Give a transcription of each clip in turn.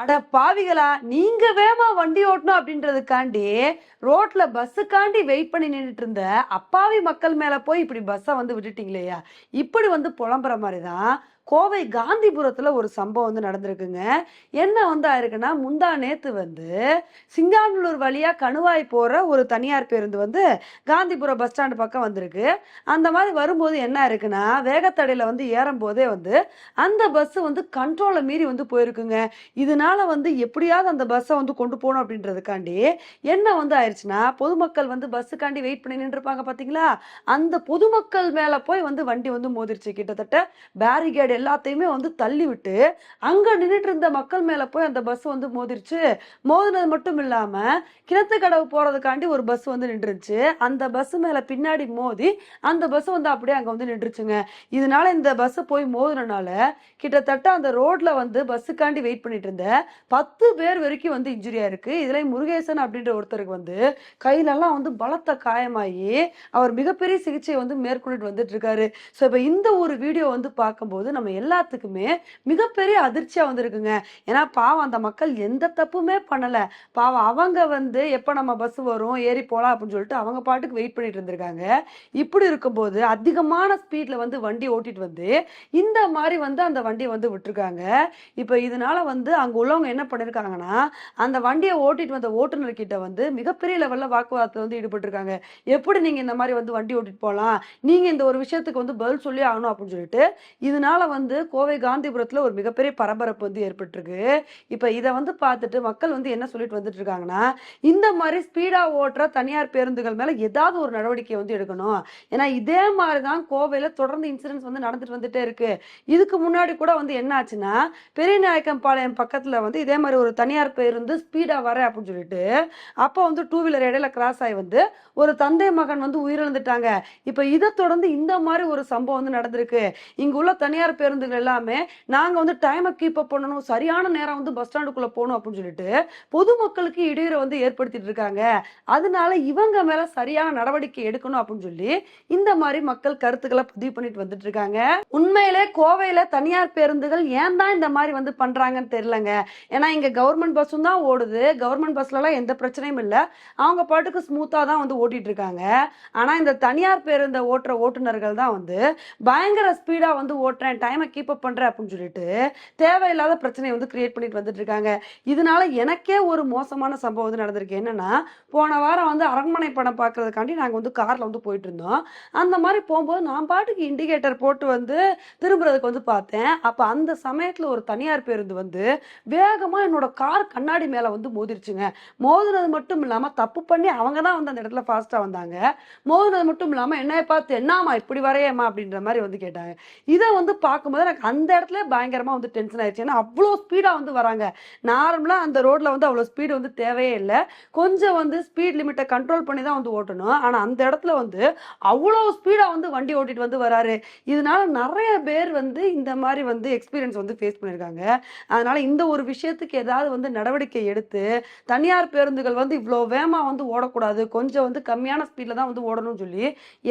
அட பாவிகளா நீங்க வேமா வண்டி ஓட்டணும் அப்படின்றதுக்காண்டி ரோட்ல பஸ்ஸுக்காண்டி வெயிட் பண்ணி நின்றுட்டு இருந்த அப்பாவி மக்கள் மேல போய் இப்படி பஸ்ஸை வந்து விட்டுட்டீங்களேயா? இப்படி வந்து புலம்புற மாதிரி தான் கோவை காந்திபுரத்தில் ஒரு சம்பவம் வந்து நடந்திருக்குங்க. என்ன வந்து ஆயிருக்குன்னா முந்தா நேத்து வந்து சிங்காநல்லூர் வழியாக கணுவாய் போகிற ஒரு தனியார் பேருந்து வந்து காந்திபுரம் பஸ் ஸ்டாண்டு பக்கம் வந்திருக்கு. அந்த மாதிரி வரும்போது என்ன இருக்குன்னா வேகத்தடையில் வந்து ஏறும் போதே வந்து அந்த பஸ் வந்து கண்ட்ரோலை மீறி வந்து போயிருக்குங்க. இதனால வந்து எப்படியாவது அந்த பஸ்ஸை வந்து கொண்டு போகணும் அப்படின்றதுக்காண்டி என்ன வந்து ஆயிடுச்சுன்னா பொதுமக்கள் வந்து பஸ்ஸுக்காண்டி வெயிட் பண்ணி நின்றுருப்பாங்க பார்த்தீங்களா அந்த பொதுமக்கள் மேலே போய் வந்து வண்டி வந்து மோதிருச்சு. கிட்டத்தட்ட பேரிகேடு எல்லாத்தையுமே வந்து தள்ளி விட்டு அங்கே நின்றுட்டு இருந்த மக்கள் மேலே போய் அந்த பஸ் வந்து மோதிருச்சு. மோதினது மட்டும் இல்லாமல் கிணத்து கடவு போகிறதுக்காண்டி ஒரு பஸ் வந்து நின்றுச்சு அந்த பஸ் மேலே பின்னாடி மோதி அந்த பஸ் வந்து அப்படியே அங்கே வந்து நின்றுச்சுங்க. இதனால இந்த பஸ் போய் மோதினால கிட்டத்தட்ட அந்த ரோட்ல வந்து பஸ்ஸுக்காண்டி வெயிட் பண்ணிட்டு இருந்த பத்து பேர் வரைக்கும் வந்து இன்ஜுரியா இருக்கு. இதுல முருகேசன் அப்படின்ற ஒருத்தருக்கு வந்து கையிலெல்லாம் வந்து பலத்த காயமாகி அவர் மிகப்பெரிய சிகிச்சை வந்து மேற்கொண்டுட்டு வந்துட்டு இருக்காரு. ஸோ இப்போ இந்த ஒரு வீடியோ வந்து பார்க்கும்போது நம்ம எல்லாத்துக்குமே மிகப்பெரிய அதிர்ச்சியா வந்திருக்குங்க. ஏன்னா பாவம் அந்த மக்கள் எந்த தப்புமே பண்ணல. பாவம் அவங்க வந்து எப்போ நம்ம பஸ் வரும் ஏறி போகலாம் அப்படின்னு சொல்லிட்டு அவங்க பாட்டுக்கு வெயிட் பண்ணிட்டு இருந்திருக்காங்க. இப்படி இருக்கும்போது அதிகமான ஸ்பீட்ல வந்து வண்டி ஓட்டிட்டு வந்து இந்த மாதிரி வந்து அந்த வண்டியை வந்து விட்டுருக்காங்க. இப்போ இதனால வந்து அங்க உள்ளவங்க என்ன பண்ணிருக்காங்கன்னா அந்த வண்டியை ஓட்டிட்டு வந்த ஓட்டுநர் கிட்ட வந்து மிகப்பெரிய லெவல்ல வாக்குவாதத்தில் வந்து ஈடுபட்டிருக்காங்க. எப்படி நீங்க இந்த மாதிரி வந்து வண்டி ஓட்டிட்டு போகலாம் நீங்க இந்த ஒரு விஷயத்துக்கு வந்து பதில் சொல்லி ஆகணும் அப்படின்னு சொல்லிட்டு இதனால வந்து கோவை காந்திபுரத்தில் ஒரு மிகப்பெரிய பரபரப்பு வந்து ஏற்பட்டிருக்கு. இப்போ இதை வந்து பார்த்துட்டு மக்கள் வந்து என்ன சொல்லிட்டு வந்துட்டு இருக்காங்கன்னா இந்த மாதிரி ஸ்பீடாக ஓட்டுற தனியார் பேருந்துகள் மேலே ஏதாவது ஒரு நடவடிக்கை வந்து எடுக்கணும். ஏன்னா இதே மாதிரி தான் கோவையில் தொடர்ந்து இன்சிடென்ட்ஸ் வந்து நடந்துட்டு வந்துட்டே இருக்கு. இதுக்கு முன்னாடி கூட வந்து என்ன ஆச்சுன்னா பெரியநாயக்கம்பாளையம் பக்கத்தில் வந்து இதே மாதிரி ஒரு தனியார் பேருந்து ஸ்பீடாக வர அப்படின்னு சொல்லிட்டு அப்போ வந்து டூ வீலர் இடையில கிராஸ் ஆகி வந்து ஒரு தந்தை மகன் வந்து உயிரிழந்துட்டாங்க. இப்போ இதை தொடர்ந்து இந்த மாதிரி ஒரு சம்பவம் வந்து நடந்திருக்கு. இங்க உள்ள தனியார் பேருந்துகள் எல்லாமே நாங்க வந்து டைமை கீப் அப் பண்ணணும். சரியான நேரம் வந்து பஸ் ஸ்டாண்டுக்குள்ள போகணும் அப்படின்னு சொல்லிட்டு பொதுமக்களுக்கு இடையூறு வந்து ஏற்படுத்திட்டு இருக்காங்க. அதனால இவங்க மேல சரியான நடவடிக்கை எடுக்கணும் அப்படின்னு சொல்லி இந்த மாதிரி மக்கள் கருத்துக்களை பதிவு பண்ணிட்டு வந்துட்டு இருக்காங்க. உண்மையிலே கோவையில தனியார் பேருந்துகள் ஏன் தான் இந்த மாதிரி வந்து பண்றாங்கன்னு தெரியலங்க. ஏன்னா இங்க கவர்மெண்ட் பஸ்ஸும் தான் ஓடுது. கவர்மெண்ட் பஸ்ல எல்லாம் எந்த பிரச்சனையும் இல்லை. அவங்க பாட்டுக்கு ஸ்மூத்தா தான் வந்து ஓட்டிட்டு இருக்காங்க. ஆனா இந்த தனியார் பேருந்தை ஓட்டுற ஓட்டுநர்கள் தான் வந்து பயங்கர ஸ்பீடா வந்து ஓட்டுறேன் டைமை கீப் அப் பண்றேன் அப்படின்னு சொல்லிட்டு தேவையில்லாத பிரச்சனையை வந்து கிரியேட் பண்ணிட்டு வந்துட்டு இருக்காங்க. இதனால எனக்கே ஒரு மோசமான சம்பவம் வந்து நடந்திருக்கு. என்னன்னா போன வாரம் வந்து அரண்மனை படம் பார்க்கறதுக்காண்டி நாங்கள் வந்து கார்ல வந்து போயிட்டு இருந்தோம். அந்த மாதிரி போகும்போது நான் பாட்டுக்கு இண்டிகேட்டர் போட்டு வந்து திரும்புறதுக்கு வந்து பார்த்தேன். அப்போ அந்த சமயத்தில் ஒரு தனியார் பேருந்து வந்து வேகமாக என்னோட கார் கண்ணாடி மேலே வந்து மோதிருச்சுங்க. மோதினது மட்டும் இல்லாமல் தப்பு பண்ணி அவங்க தான் வந்து அந்த இடத்துல ஃபாஸ்ட்டாக வந்தாங்க. மோதினது மட்டும் இல்லாமல் என்ன பார்த்து என்னம்மா இப்படி வரையம்மா? அப்படின்ற மாதிரி வந்து கேட்டாங்க. இதை வந்து பார்க்கும்போது எனக்கு அந்த இடத்துல பயங்கரமாக வந்து டென்ஷன் ஆயிடுச்சு. ஏன்னா அவ்வளோ ஸ்பீடாக வந்து வராங்க. நார்மலாக அந்த ரோட்டில் வந்து அவ்வளோ ஸ்பீடு வந்து தேவையே இல்லை. கொஞ்சம் வந்து ஸ்பீட் லிமிட்டை கண்ட்ரோல் பண்ணி தான் வந்து ஓட்டணும். ஆனால் அந்த இடத்துல வந்து அவ்வளோ ஸ்பீடாக வந்து வண்டி ஓட்டிட்டு வந்து வராரு. இதனால நிறைய பேர் வந்து இந்த மாதிரி வந்து எக்ஸ்பீரியன்ஸ் வந்து ஃபேஸ் பண்ணியிருக்காங்க அதனால இந்த ஒரு விஷயத்துக்கு ஏதாவது வந்து நடவடிக்கை எடுத்து தனியார் பேருந்துகள் வந்து இவ்வளோ வேகமாக வந்து ஓடக்கூடாது. கொஞ்சம் வந்து கம்மியான ஸ்பீடில் தான் வந்து ஓடணும்னு சொல்லி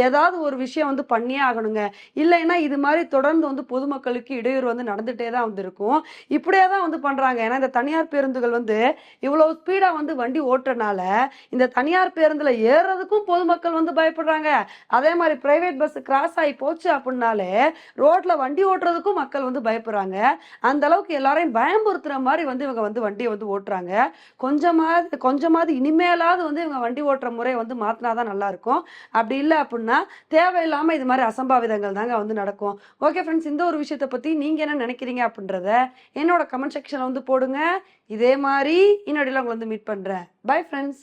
ஏதாவது ஒரு விஷயம் வந்து பண்ணியே ஆகணுங்க. இல்லைன்னா இது மாதிரி தொடர்ந்து வந்து பொதுமக்களுக்கு இடையூறு வந்து நடந்துகிட்டே தான் வந்து இருக்கும் இப்படியே தான் வந்து பண்ணுறாங்க ஏன்னா இந்த தனியார் பேருந்துகள் வந்து இவ்வளோ ஸ்பீடாக வந்து வண்டி ஓட்டுறனால இந்த தனியார் பேருந்தில் ஏறுறதுக்கும் பொதுமக்கள் வந்து பயப்படுறாங்க. அதே மாதிரி பிரைவேட் பஸ் கிராஸ் ஆகி போச்சு அப்படின்னாலே ரோட்ல வண்டி ஓட்டுறதுக்கும் மக்கள் வந்து பயப்படுறாங்க. அந்த அளவுக்கு எல்லாரையும் பயமுறுத்துற மாதிரி வந்து இவங்க வந்து வண்டியை வந்து ஓட்டுறாங்க. கொஞ்சமாவது கொஞ்சமாவது இனிமேலாவது வந்து இவங்க வண்டி ஓட்டுற முறை வந்து மாத்தினாதான் நல்லா இருக்கும். அப்படி இல்லை அப்படின்னா தேவையில்லாம இது மாதிரி அசம்பாவிதங்கள் தாங்க வந்து நடக்கும். ஓகே ஃப்ரெண்ட்ஸ் இந்த ஒரு விஷயத்தை பத்தி நீங்க என்ன நினைக்கிறீங்க அப்படின்றத என்னோட கமெண்ட் செக்ஷன்ல வந்து போடுங்க. இதே மாதிரி இன்னொடியில் உங்களை வந்து மீட் பண்றேன். Bye friends